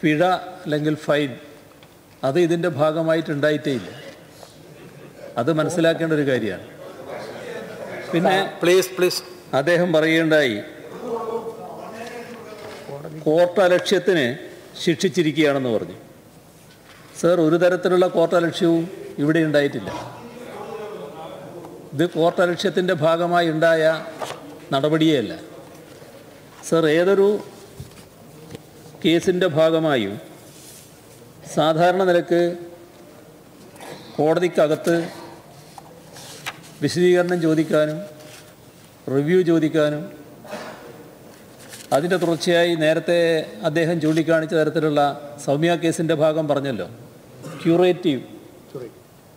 പിഴ അല്ലെങ്കിൽ ഫൈൻ അത് ഇതിന്റെ ഭാഗമായിട്ടുണ്ടായിട്ടേ ഇല്ല അത് മനസ്സിലാക്കേണ്ട ഒരു കാര്യമാണ്. പിന്നെ പ്ലീസ് പ്ലീസ് അദ്ദേഹം പറയുകയുണ്ടായി കോർട്ട് അലക്ഷ്യത്തിന് ശിക്ഷിച്ചിരിക്കുകയാണെന്ന് പറഞ്ഞു. സർ ഒരു തരത്തിലുള്ള കോർട്ട് അലക്ഷ്യവും ഇവിടെ ഉണ്ടായിട്ടില്ല. ഇത് കോർട്ട് അലക്ഷ്യത്തിന്റെ ഭാഗമായി ഉണ്ടായ നടപടിയേ അല്ല സർ ഏതൊരു കേസിന്റെ ഭാഗമായും സാധാരണ നിലയ്ക്ക് കോടതിക്കകത്ത് വിശദീകരണം ചോദിക്കാനും റിവ്യൂ ചോദിക്കാനും അതിന്റെ തുടർച്ചയായി നേരത്തെ അദ്ദേഹം ചൂണ്ടിക്കാണിച്ച തരത്തിലുള്ള സൗമ്യ കേസിന്റെ ഭാഗം പറഞ്ഞല്ലോ. ക്യൂറേറ്റീവ്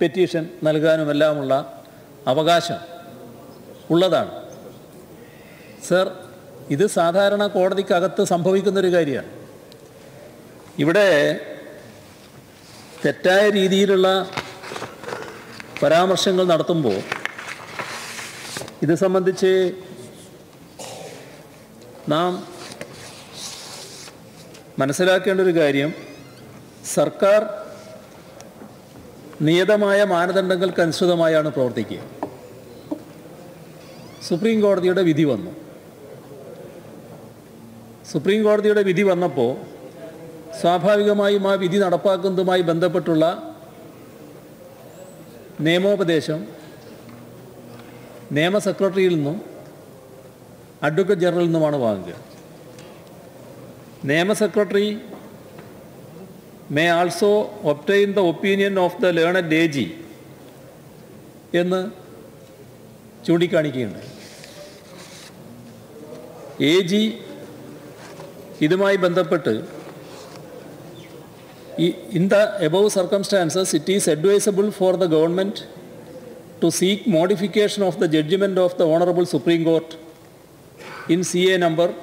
പെറ്റീഷൻ നൽകാനുമെല്ലാമുള്ള അവകാശം ഉള്ളതാണ്. സർ ഇത് സാധാരണ കോടതിക്കകത്ത് സംഭവിക്കുന്നൊരു കാര്യമാണ്. ഇവിടെ തെറ്റായ രീതിയിലുള്ള പരാമർശങ്ങൾ നടത്തുമ്പോൾ ഇത് സംബന്ധിച്ച് നാം മനസ്സിലാക്കേണ്ട ഒരു കാര്യം സർക്കാർ നിയതമായ മാനദണ്ഡങ്ങൾക്കനുസൃതമായാണ് പ്രവർത്തിക്കുക. സുപ്രീം കോടതിയുടെ വിധി വന്നു. സുപ്രീം കോടതിയുടെ വിധി വന്നപ്പോൾ സ്വാഭാവികമായും ആ വിധി നടപ്പാക്കുന്നതുമായി ബന്ധപ്പെട്ടുള്ള നിയമോപദേശം നിയമ സെക്രട്ടറിയിൽ നിന്നും അഡ്വക്കേറ്റ് ജനറലിൽ നിന്നുമാണ് വാങ്ങുക. നിയമ secretary may also obtain the opinion of the learned A G എന്ന് ചൂണ്ടിക്കാണിക്കുകയുണ്ട് എ ജി ഇതുമായി ബന്ധപ്പെട്ട് in the above circumstances it is advisable for the government to seek modification of the judgment of the honourable supreme court in C A number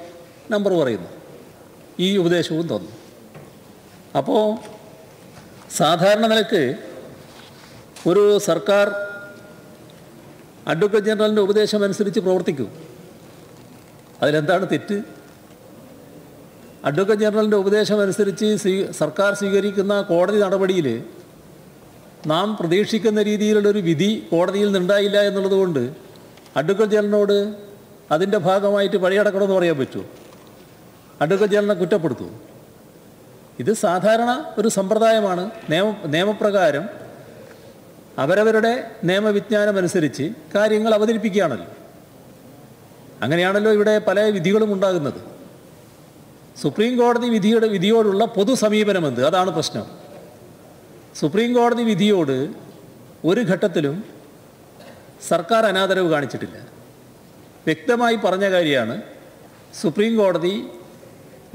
number പറയുന്നു. ഈ ഉപദേശവും തന്നു. അപ്പോൾ സാധാരണ നിലയ്ക്ക് ഒരു സർക്കാർ അഡ്വക്കേറ്റ് ജനറലിന്റെ ഉപദേശം അനുസരിച്ച് പ്രവർത്തിക്കും. അതിലെന്താണ് തെറ്റ്? അഡ്വക്കേറ്റ് ജനറലിന്റെ ഉപദേശം അനുസരിച്ച് സർക്കാർ സ്വീകരിക്കുന്ന കോടതി നടപടിയിൽ നാം പ്രതീക്ഷിക്കുന്ന രീതിയിലുള്ളൊരു വിധി കോടതിയിൽ നിന്നുണ്ടായില്ല എന്നുള്ളത് കൊണ്ട് അഡ്വക്കേറ്റ് ജനറലിനോട് അതിന്റെ ഭാഗമായിട്ട് പഴിയടക്കണമെന്ന് പറയാൻ പറ്റുമോ? അഡ്വക്കേറ്റ് ജനറലിനെ കുറ്റപ്പെടുത്തു ഇത് സാധാരണ ഒരു സമ്പ്രദായമാണ്. നിയമ നിയമപ്രകാരം അവരവരുടെ നിയമവിജ്ഞാനമനുസരിച്ച് കാര്യങ്ങൾ അവതരിപ്പിക്കുകയാണല്ലോ. അങ്ങനെയാണല്ലോ ഇവിടെ പല വിധികളും ഉണ്ടാകുന്നത്. സുപ്രീം കോടതി വിധിയുടെ വിധിയോടുള്ള പൊതു സമീപനമെന്ത് അതാണ് പ്രശ്നം. സുപ്രീം കോടതി വിധിയോട് ഒരു ഘട്ടത്തിലും സർക്കാർ അനാദരവ് കാണിച്ചിട്ടില്ല. വ്യക്തമായി പറഞ്ഞ കാര്യമാണ് സുപ്രീം കോടതി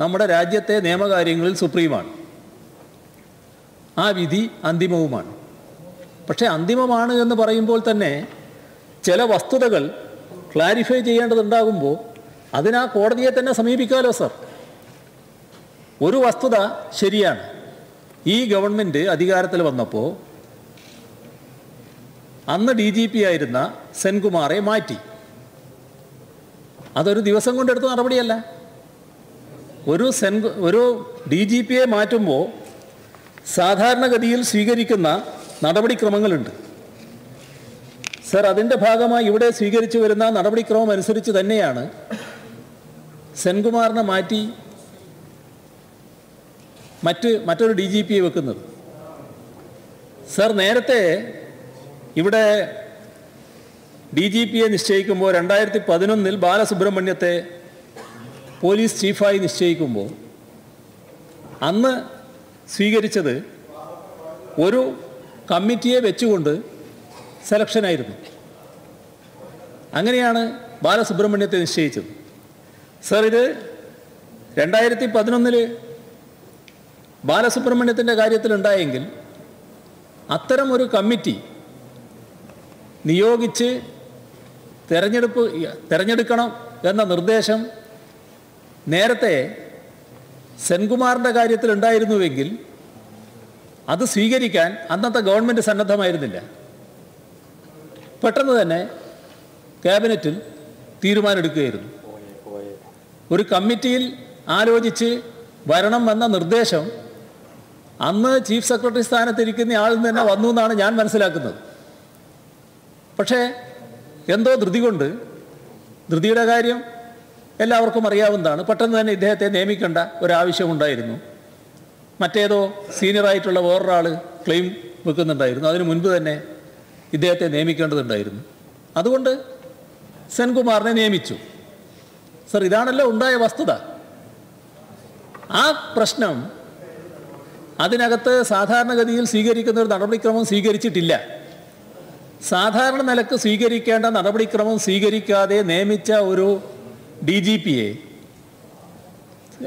നമ്മുടെ രാജ്യത്തെ നിയമകാര്യങ്ങളിൽ സുപ്രീമാണ്. ആ വിധി അന്തിമവുമാണ്. പക്ഷേ അന്തിമമാണ് എന്ന് പറയുമ്പോൾ തന്നെ ചില വസ്തുതകൾ ക്ലാരിഫൈ ചെയ്യേണ്ടതുണ്ടാകുമ്പോൾ അതിനാ കോടതിയെ തന്നെ സമീപിക്കാമല്ലോ സർ? ഒരു വസ്തുത ശരിയാണ്. ഈ ഗവൺമെന്റ് അധികാരത്തിൽ വന്നപ്പോൾ അന്ന് ഡി ജി പി ആയിരുന്ന സെൻകുമാറെ മാറ്റി. അതൊരു ദിവസം കൊണ്ടെടുത്ത നടപടിയല്ല. ഒരു സെൻ ഒരു ഡി ജി പിയെ മാറ്റുമ്പോൾ സാധാരണഗതിയിൽ സ്വീകരിക്കുന്ന നടപടിക്രമങ്ങളുണ്ട്. സർ അതിന്റെ ഭാഗമായി ഇവിടെ സ്വീകരിച്ചു വരുന്ന നടപടിക്രമം അനുസരിച്ച് തന്നെയാണ് സെൻകുമാറിനെ മാറ്റി മറ്റ് മറ്റൊരു ഡി ജി പിയെ വെക്കുന്നത്. സർ നേരത്തെ ഇവിടെ ഡി ജി പിയെ നിശ്ചയിക്കുമ്പോൾ രണ്ടായിരത്തി പതിനൊന്നിൽ ബാലസുബ്രഹ്മണ്യത്തെ പോലീസ് ചീഫായി നിശ്ചയിക്കുമ്പോൾ അന്ന് സ്വീകരിച്ചത് ഒരു കമ്മിറ്റിയെ വെച്ചുകൊണ്ട് സെലക്ഷനായിരുന്നു അങ്ങനെയാണ് ബാലസുബ്രഹ്മണ്യത്തെ നിശ്ചയിച്ചത്. സർ ഇത് രണ്ടായിരത്തി പതിനൊന്നിൽ ബാലസുബ്രഹ്മണ്യത്തിന്റെ കാര്യത്തിലുണ്ടായെങ്കിൽ അത്തരം ഒരു കമ്മിറ്റി നിയോഗിച്ച് തെരഞ്ഞെടുപ്പ് തിരഞ്ഞെടുക്കണം എന്ന നിർദ്ദേശം നേരത്തെ സെൻകുമാറിന്റെ കാര്യത്തിലുണ്ടായിരുന്നുവെങ്കിൽ അത് സ്വീകരിക്കാൻ അന്നത്തെ ഗവൺമെന്റ് സന്നദ്ധമായിരുന്നില്ല. പെട്ടെന്ന് തന്നെ ക്യാബിനറ്റിൽ തീരുമാനമെടുക്കുകയായിരുന്നു. ഒരു കമ്മിറ്റിയിൽ ആലോചിച്ച് വരണം എന്ന നിർദ്ദേശം അന്ന് ചീഫ് സെക്രട്ടറി സ്ഥാനത്തിരിക്കുന്ന ആളിൽ നിന്ന് തന്നെ വന്നു എന്നാണ് ഞാൻ മനസ്സിലാക്കുന്നത്. പക്ഷേ എന്തോ ധൃതി കൊണ്ട് ധൃതിയുടെ കാര്യം എല്ലാവർക്കും അറിയാവുന്നതാണ്. പെട്ടെന്ന് തന്നെ ഇദ്ദേഹത്തെ നിയമിക്കേണ്ട ഒരാവശ്യമുണ്ടായിരുന്നു മറ്റേതോ സീനിയറായിട്ടുള്ള വേറൊരാൾ ക്ലെയിം വെക്കുന്നുണ്ടായിരുന്നു. അതിനു മുൻപ് തന്നെ ഇദ്ദേഹത്തെ നിയമിക്കേണ്ടതുണ്ടായിരുന്നു. അതുകൊണ്ട് സെൻകുമാറിനെ നിയമിച്ചു. സർ ഇതാണല്ലോ ഉണ്ടായ വസ്തുത. ആ പ്രശ്നം അതിനകത്ത് സാധാരണഗതിയിൽ സ്വീകരിക്കുന്ന ഒരു നടപടിക്രമം സ്വീകരിച്ചിട്ടില്ല. സാധാരണ നിലയ്ക്ക് സ്വീകരിക്കേണ്ട നടപടിക്രമം സ്വീകരിക്കാതെ നിയമിച്ച ഒരു ഡി ജി പിയെ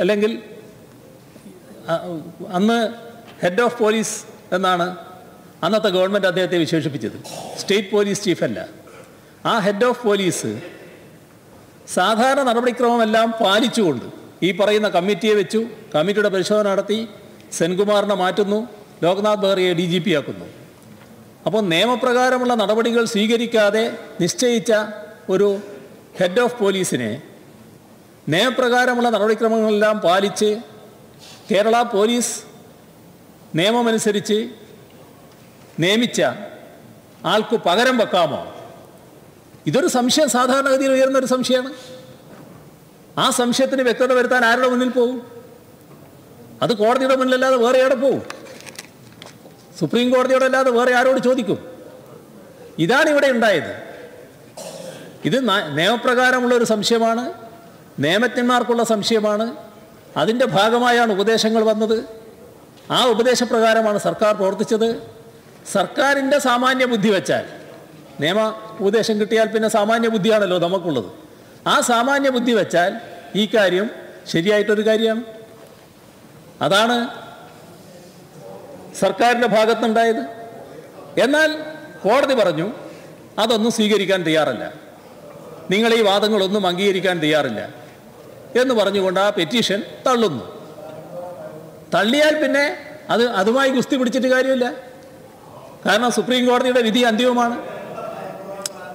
അല്ലെങ്കിൽ അന്ന് ഹെഡ് ഓഫ് പോലീസ് എന്നാണ് അന്നത്തെ ഗവൺമെന്റ് അദ്ദേഹത്തെ വിശേഷിപ്പിച്ചത്. സ്റ്റേറ്റ് പോലീസ് ചീഫല്ല. ആ ഹെഡ് ഓഫ് പോലീസ് സാധാരണ നടപടിക്രമമെല്ലാം പാലിച്ചുകൊണ്ട് ഈ പറയുന്ന കമ്മിറ്റിയെ വെച്ചു കമ്മിറ്റിയുടെ പരിശോധന നടത്തി സെൻകുമാറിനെ മാറ്റുന്നു ലോക്നാഥ് ബെഹ്റയെ ഡി ജി പി ആക്കുന്നു. അപ്പോൾ നിയമപ്രകാരമുള്ള നടപടികൾ സ്വീകരിക്കാതെ നിശ്ചയിച്ച ഒരു ഹെഡ് ഓഫ് പോലീസിനെ നിയമപ്രകാരമുള്ള നടപടിക്രമങ്ങളെല്ലാം പാലിച്ച് കേരള പോലീസ് നിയമമനുസരിച്ച് നിയമിച്ച ആൾക്ക് പകരം വെക്കാമോ? ഇതൊരു സംശയം സാധാരണഗതിയിൽ ഉയർന്നൊരു സംശയമാണ്. ആ സംശയത്തിന് വ്യക്തത വരുത്താൻ ആരുടെ മുന്നിൽ പോകും? അത് കോടതിയുടെ മുന്നിലല്ലാതെ വേറെ എവിടെ പോവും? സുപ്രീം കോടതിയോടെ അല്ലാതെ വേറെ ആരോട് ചോദിക്കും? ഇതാണ് ഇവിടെ ഉണ്ടായത്. ഇത് നിയമപ്രകാരമുള്ള ഒരു സംശയമാണ് നിയമജ്ഞന്മാർക്കുള്ള സംശയമാണ്. അതിന്റെ ഭാഗമായാണ് ഉപദേശങ്ങൾ വന്നത്. ആ ഉപദേശപ്രകാരമാണ് സർക്കാർ പ്രവർത്തിച്ചത്. സർക്കാരിന്റെ സാമാന്യ ബുദ്ധി വെച്ചാൽ നിയമ ഉപദേശം കിട്ടിയാൽ പിന്നെ സാമാന്യ ബുദ്ധിയാണല്ലോ നമുക്കുള്ളത്. ആ സാമാന്യ ബുദ്ധി വെച്ചാൽ ഈ കാര്യം ശരിയായിട്ടൊരു കാര്യമാണ്. അതാണ് സർക്കാരിന്റെ ഭാഗത്തുണ്ടായത്. എന്നാൽ കോടതി പറഞ്ഞു അതൊന്നും സ്വീകരിക്കാൻ തയ്യാറല്ല. നിങ്ങൾ ഈ വാദങ്ങളൊന്നും അംഗീകരിക്കാൻ തയ്യാറില്ല. എന്ന് പറഞ്ഞുകൊണ്ട് ആ പെറ്റീഷൻ തള്ളുന്നു. തള്ളിയാൽ പിന്നെ അത് അതുമായി ഗുസ്തി പിടിച്ചിട്ട് കാര്യമില്ല. കാരണം സുപ്രീം കോടതിയുടെ വിധി അന്തിമമാണ്.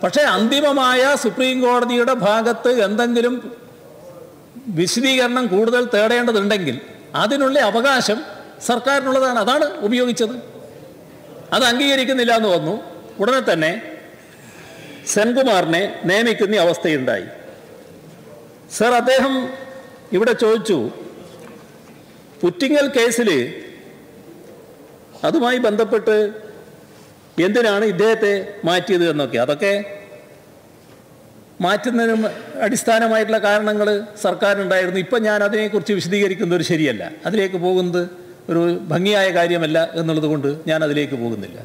പക്ഷേ അന്തിമമായ സുപ്രീം കോടതിയുടെ ഭാഗത്ത് എന്തെങ്കിലും വിശദീകരണം കൂടുതൽ തേടേണ്ടതുണ്ടെങ്കിൽ അതിനുള്ള അവകാശം സർക്കാരിനുള്ളതാണ്. അതാണ് ഉപയോഗിച്ചത്. അത് അംഗീകരിക്കുന്നില്ല എന്ന് വന്നു. ഉടനെ തന്നെ സെൻകുമാറിനെ നിയമിക്കുന്ന അവസ്ഥയുണ്ടായി. സർ അദ്ദേഹം ഇവിടെ ചോദിച്ചു പുറ്റിങ്ങൽ കേസിൽ അതുമായി ബന്ധപ്പെട്ട് എന്തിനാണ് ഇദ്ദേഹത്തെ മാറ്റിയത് എന്നൊക്കെ? അതൊക്കെ മാറ്റുന്നതിനും അടിസ്ഥാനമായിട്ടുള്ള കാരണങ്ങൾ സർക്കാരിനുണ്ടായിരുന്നു. ഇപ്പം ഞാൻ അതിനെക്കുറിച്ച് വിശദീകരിക്കുന്നത് ഒരു ശരിയല്ല. അതിലേക്ക് പോകുന്നത് ഒരു ഭംഗിയായ കാര്യമല്ല എന്നുള്ളത് കൊണ്ട് ഞാൻ അതിലേക്ക് പോകുന്നില്ല.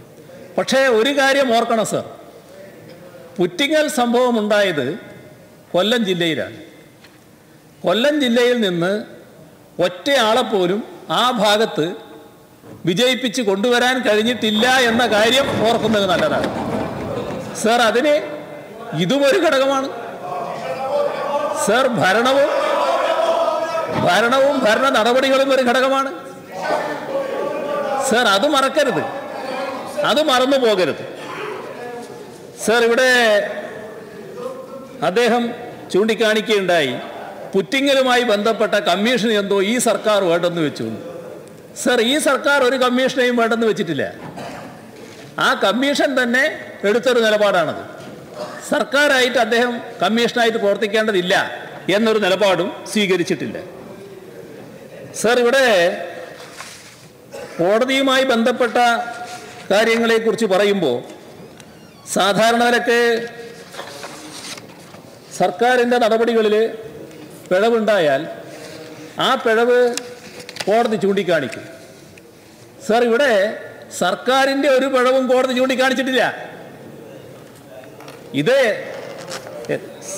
പക്ഷേ ഒരു കാര്യം ഓർക്കണം സർ. പുറ്റിങ്ങൽ സംഭവം ഉണ്ടായത് കൊല്ലം ജില്ലയിലാണ്. കൊല്ലം ജില്ലയിൽ നിന്ന് ഒറ്റയാളെപ്പോലും ആ ഭാഗത്ത് വിജയിപ്പിച്ച് കൊണ്ടുവരാൻ കഴിഞ്ഞിട്ടില്ല എന്ന കാര്യം ഓർക്കുന്നത് നല്ലതാണ്. സർ അതിന് ഇതും ഒരു ഘടകമാണ്. സർ ഭരണവും ഭരണവും ഭരണ നടപടികളും ഒരു ഘടകമാണ്. സർ അത് മറക്കരുത്. അത് മറന്നു പോകരുത്. സർ ഇവിടെ അദ്ദേഹം ചൂണ്ടിക്കാണിക്കുകയുണ്ടായി. പുറ്റിങ്ങലുമായി ബന്ധപ്പെട്ട കമ്മീഷൻ എന്തോ ഈ സർക്കാർ വേണ്ടെന്ന് വെച്ചു സർ ഈ സർക്കാർ ഒരു കമ്മീഷനെയും വേണ്ടെന്ന് വെച്ചിട്ടില്ല. ആ കമ്മീഷൻ തന്നെ എടുത്തൊരു നിലപാടാണത്. സർക്കാരായിട്ട് അദ്ദേഹം കമ്മീഷനായിട്ട് പ്രവർത്തിക്കേണ്ടതില്ല എന്നൊരു നിലപാടും സ്വീകരിച്ചിട്ടില്ല. സർ ഇവിടെ കോടതിയുമായി ബന്ധപ്പെട്ട കാര്യങ്ങളെക്കുറിച്ച് പറയുമ്പോൾ സാധാരണ നിലയ്ക്ക് സർക്കാരിന്റെ നടപടികളിൽ പിഴവുണ്ടായാൽ ആ പിഴവ് കോടതി ചൂണ്ടിക്കാണിക്കും. സർ ഇവിടെ സർക്കാരിന്റെ ഒരു പിഴവും കോടതി ചൂണ്ടിക്കാണിച്ചിട്ടില്ല. ഇത്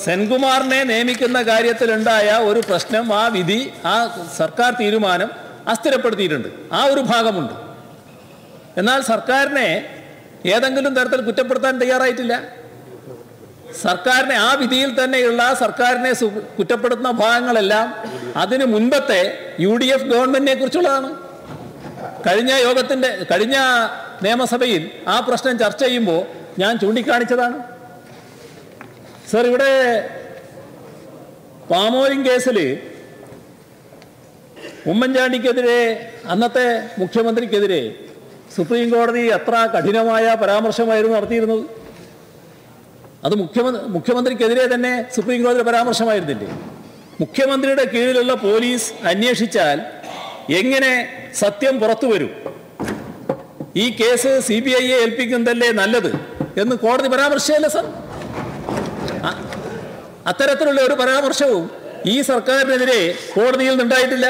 സെൻകുമാറിനെ നിയമിക്കുന്ന കാര്യത്തിലുണ്ടായ ഒരു പ്രശ്നം ആ വിധി ആ സർക്കാർ തീരുമാനം അസ്ഥിരപ്പെടുത്തിയിട്ടുണ്ട്. ആ ഒരു ഭാഗമുണ്ട്. എന്നാൽ സർക്കാരിനെ ഏതെങ്കിലും തരത്തിൽ കുറ്റപ്പെടുത്താൻ തയ്യാറായിട്ടില്ല. സർക്കാരിനെ ആ വിധിയിൽ തന്നെയുള്ള സർക്കാരിനെ കുറ്റപ്പെടുത്തുന്ന ഭാഗങ്ങളെല്ലാം അതിനു മുൻപത്തെ യു ഡി എഫ് ഗവൺമെന്റിനെ കുറിച്ചുള്ളതാണ്. കഴിഞ്ഞ യോഗത്തിന്റെ കഴിഞ്ഞ നിയമസഭയിൽ ആ പ്രശ്നം ചർച്ച ചെയ്യുമ്പോൾ ഞാൻ ചൂണ്ടിക്കാണിച്ചതാണ്. സർ ഇവിടെ പാമോയിൻ കേസിൽ ഉമ്മൻചാണ്ടിക്കെതിരെ അന്നത്തെ മുഖ്യമന്ത്രിക്കെതിരെ സുപ്രീം കോടതി എത്ര കഠിനമായ പരാമർശമായിരുന്നു നടത്തിയിരുന്നത്. അത് മുഖ്യമന്ത്രി മുഖ്യമന്ത്രിക്കെതിരെ തന്നെ സുപ്രീം കോടതി പരാമർശമായിരുന്നില്ലേ? മുഖ്യമന്ത്രിയുടെ കീഴിലുള്ള പോലീസ് അന്വേഷിച്ചാൽ എങ്ങനെ സത്യം പുറത്തു വരും? ഈ കേസ് സി ബി ഐയെ ഏൽപ്പിക്കുന്നതല്ലേ നല്ലത് എന്ന് കോടതി പരാമർശിച്ചല്ലേ സർ? അത്തരത്തിലുള്ള ഒരു പരാമർശവും ഈ സർക്കാരിനെതിരെ കോടതിയിൽ നിന്നുണ്ടായിട്ടില്ല.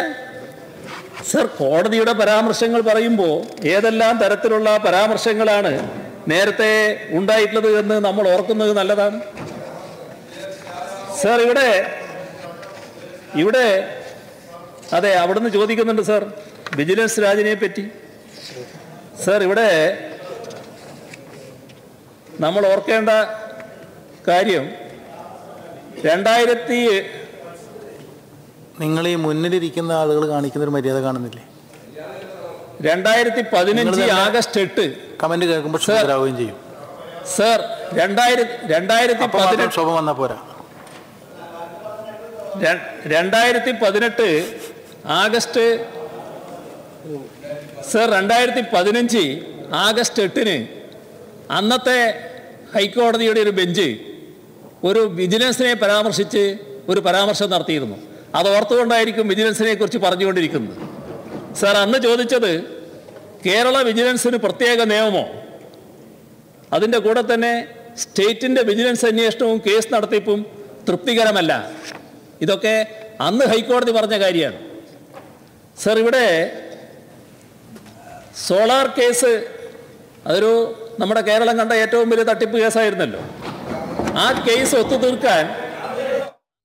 സർ കോടതിയുടെ പരാമർശങ്ങൾ പറയുമ്പോൾ ഏതെല്ലാം തരത്തിലുള്ള പരാമർശങ്ങളാണ് നേരത്തെ ഉണ്ടായിട്ടുള്ളത് എന്ന് നമ്മൾ ഓർക്കുന്നത് നല്ലതാണ്. സർ ഇവിടെ ഇവിടെ അതെ അവിടുന്ന് ചോദിക്കുന്നുണ്ട് സർ വിജിലൻസ് രാജിനെ പറ്റി. സർ ഇവിടെ നമ്മൾ ഓർക്കേണ്ട കാര്യം രണ്ടായിരത്തി നിങ്ങൾ ഈ മുന്നിലിരിക്കുന്ന ആളുകൾ കാണിക്കുന്ന ഒരു മര്യാദ കാണുന്നില്ലേ? രണ്ടായിരത്തി പതിനഞ്ച് ആഗസ്റ്റ് എട്ട്. കമന്റ് കേൾക്കുമ്പോൾ ക്ഷുഭിതരാവുകയും ചെയ്യും. സർ രണ്ടായിരത്തി രണ്ടായിരത്തി പതിനെട്ട് ക്ഷോഭം വന്നാൽ പോരാ. രണ്ടായിരത്തി പതിനെട്ട് ആഗസ്റ്റ് സർ രണ്ടായിരത്തി പതിനഞ്ച് ആഗസ്റ്റ് എട്ടിന് അന്നത്തെ ഹൈക്കോടതിയുടെ ഒരു ബെഞ്ച് ഒരു വിജിലൻസിനെ പരാമർശിച്ച് ഒരു പരാമർശം നടത്തിയിരുന്നു. അത് ഓർത്തുകൊണ്ടായിരിക്കും വിജിലൻസിനെ കുറിച്ച് പറഞ്ഞുകൊണ്ടിരിക്കുന്നത്. സാർ അന്ന് ചോദിച്ചത് കേരള വിജിലൻസിന് പ്രത്യേക നിയമമോ? അതിന്റെ കൂടെ തന്നെ സ്റ്റേറ്റിന്റെ വിജിലൻസ് അന്വേഷണവും കേസ് നടത്തിപ്പും തൃപ്തികരമല്ല. ഇതൊക്കെ അന്ന് ഹൈക്കോടതി പറഞ്ഞ കാര്യമാണ്. സർ ഇവിടെ സോളാർ കേസ് അതൊരു നമ്മുടെ കേരളം കണ്ട ഏറ്റവും വലിയ തട്ടിപ്പ് കേസായിരുന്നല്ലോ. ആ കേസ് ഒത്തുതീർക്കാൻ